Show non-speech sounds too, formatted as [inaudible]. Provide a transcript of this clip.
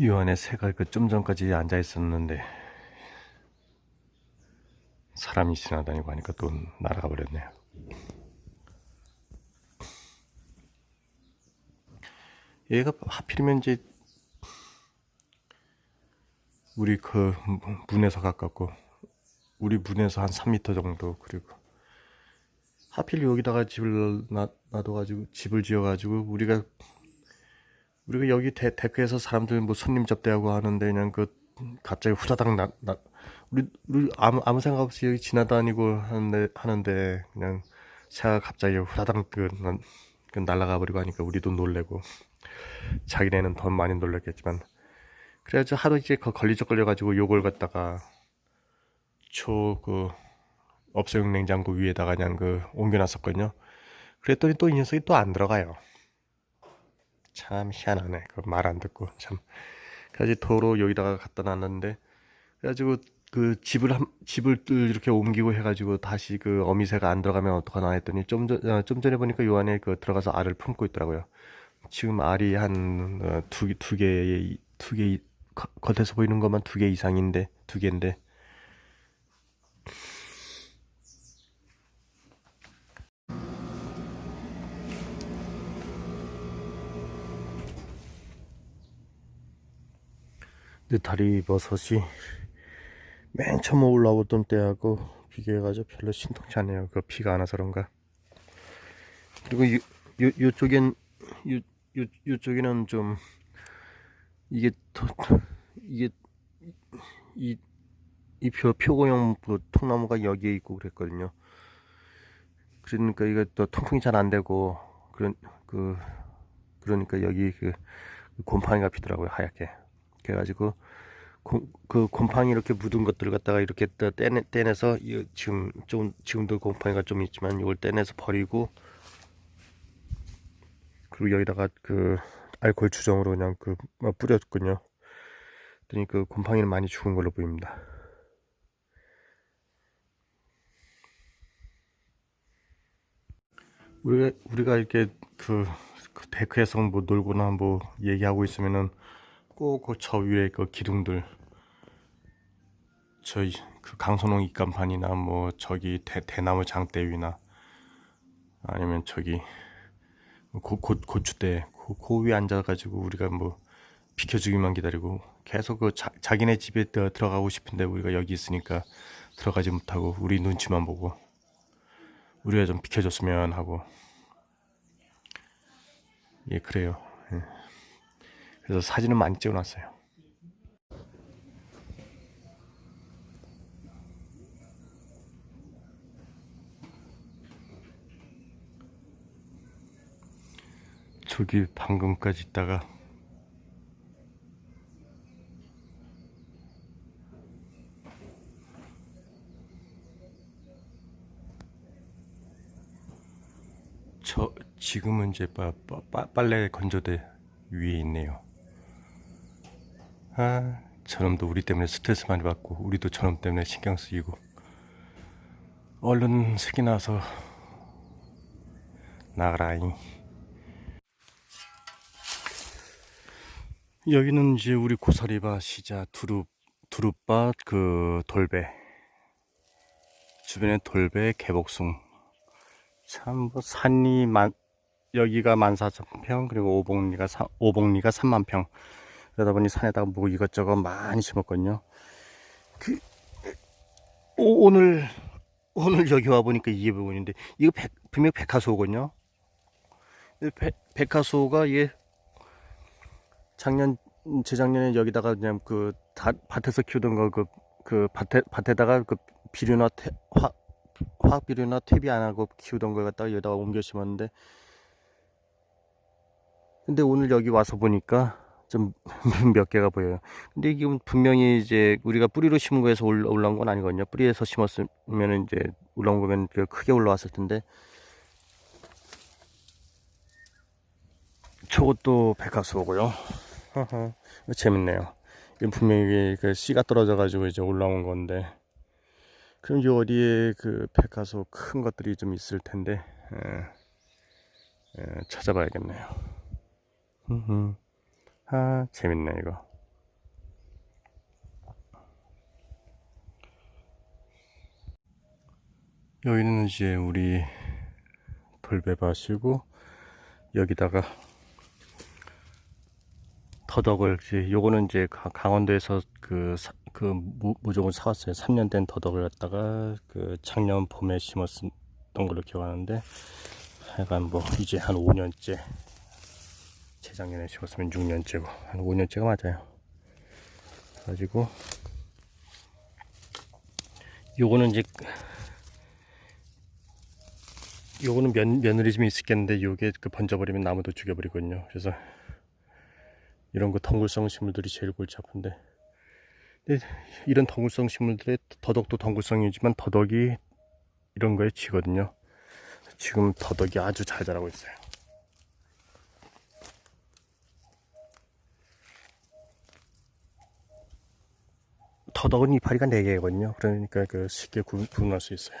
요 안에 새가 그 좀 전까지 앉아 있었는데 사람이 지나다니고 하니까 또 날아가 버렸네요. 얘가 하필이면 이제 우리 그 문에서 가깝고 우리 문에서 한 3m 정도 그리고 하필 여기다가 집을 놔, 놔둬가지고 집을 지어가지고 우리가 우리가 여기 데, 데크에서 사람들 뭐 손님 접대하고 하는데 그냥 그 갑자기 후다닥 나, 나 우리 우리 아무 아무 생각 없이 여기 지나다니고 하는데 하는데 그냥 새가 갑자기 후다닥 그, 난- 그 날아가 버리고 하니까 우리도 놀래고 자기네는 더 많이 놀랐겠지만 그래가지고 하루 이제 거- 걸리적 걸려가지고 요걸 갖다가 초 그 업소용 냉장고 위에다가 그냥 그 옮겨놨었거든요. 그랬더니 또 이 녀석이 또 안 들어가요. 참 희한하네. 그 말 안 듣고 참. 그래가지고 도로 여기다가 갖다 놨는데 그래가지고 그 집을 한, 집을 또 이렇게 옮기고 해가지고 다시 그 어미새가 안 들어가면 어떡하나 했더니 좀 전, 어, 좀 전에 보니까 요 안에 그 들어가서 알을 품고 있더라고요. 지금 알이 한 어, 두, 개- 두 개, 두 개, 겉- 겉에서 보이는 것만 두 개 이상인데, 두 개인데. 느타리 버섯이 맨 처음 올라오던 때하고 비교해가지고 별로 신통치 않네요. 그 비가 안 와서 그런가. 그리고 요, 요, 요쪽엔, 요, 요, 요쪽에는 좀, 이게, 더, 이게, 이, 이 표, 표고용 그 통나무가 여기에 있고 그랬거든요. 그러니까 이게 또 통풍이 잘 안 되고, 그런, 그, 그러니까 여기 그, 곰팡이가 피더라고요, 하얗게. 그래가지고, 곰- 그 곰팡이 이렇게 묻은 것들을 갖다가 이렇게 또 떼내, 떼내서 이 지금 좀 지금도 곰팡이가 좀 있지만 이걸 떼내서 버리고 그리고 여기다가 그 알코올 주정으로 그냥 그 어, 뿌렸군요. 그랬더니 그 곰팡이는 많이 죽은 걸로 보입니다. 우리가 우리가 이렇게 그, 그 데크에서 뭐 놀거나 뭐 얘기하고 있으면은 꼭그저 위에 그 기둥들. 저희 그 강선홍 입간판이나 뭐 저기 대, 대나무 장대 위나 아니면 저기 고, 고, 고추대 그, 그 위에 앉아가지고 우리가 뭐 비켜주기만 기다리고 계속 그 자, 자기네 집에 들- 들어가고 싶은데 우리가 여기 있으니까 들어가지 못하고 우리 눈치만 보고 우리가 좀 비켜줬으면 하고. 예 그래요. 예. 그래서 사진은 많이 찍어놨어요 저기 방금까지 있다가 저 지금은 이제 빨래 건조대 위에 있네요. 아, 저놈도 우리 때문에 스트레스 많이 받고 우리도 저놈 때문에 신경 쓰이고. 얼른 색이 나서 나가라잉. 여기는 이제 우리 고사리바 시자 두릅 두릅밭 그 돌배. 주변에 돌배 개복숭. 참 뭐 산이 만 여기가 만사천평 그리고 오봉리가 사, 오봉리가 3만 평 그러다 보니 산에다가 뭐 이것저것 많이 심었거든요. 그 오, 오늘 오늘 여기 와 보니까 이게 부분인데 이거 백, 분명 백화소거든요. 이 백, 백화소가 이게 작년 재작년에 여기다가 그냥 그 다, 밭에서 키우던 거그 그 밭에 밭에다가 그 비료나 태, 화 화학 비료나 퇴비 안 하고 키우던 걸 갖다가 여기다가 옮겨 심었는데 근데 오늘 여기 와서 보니까 좀 [laughs] 몇 개가 보여요. 근데 이게 분명히 이제 우리가 뿌리로 심은 거에서 올라- 올라온 건 아니거든요. 뿌리에서 심었으면 이제 올라온 거면 그 크게 올라왔을 텐데 저것도 백합수고요. 재밌네요. 이건 분명히 그 씨가 떨어져 가지고 이제 올라온 건데 그럼 이 어디에 그 백화소 큰 것들이 좀 있을 텐데 에, 에, 찾아봐야겠네요. 아 재밌네 이거. 여기는 이제 우리 돌배밭이고 여기다가 더덕을 이제 요거는 이제 강원도에서 그, 사, 그 무, 무종을 사왔어요. 3년 된 더덕을 갖다가 그 작년 봄에 심었던 걸로 기억하는데 하여간 뭐 이제 한 5년째 재작년에 심었으면 6년째고 한 5년째가 맞아요. 가지고 요거는 이제 요거는 면, 며느리 좀 있었겠는데 요게 그 번져버리면 나무도 죽여버리거든요. 그래서 이런 거 덩굴성 식물들이 제일 골치 아픈데 근데 이런 덩굴성 식물들의 더덕도 덩굴성이지만 더덕이 이런 거에 지거든요. 지금 더덕이 아주 잘 자라고 있어요. 더덕은 이파리가 4개거든요. 그러니까 그 쉽게 구- 구분할 수 있어요.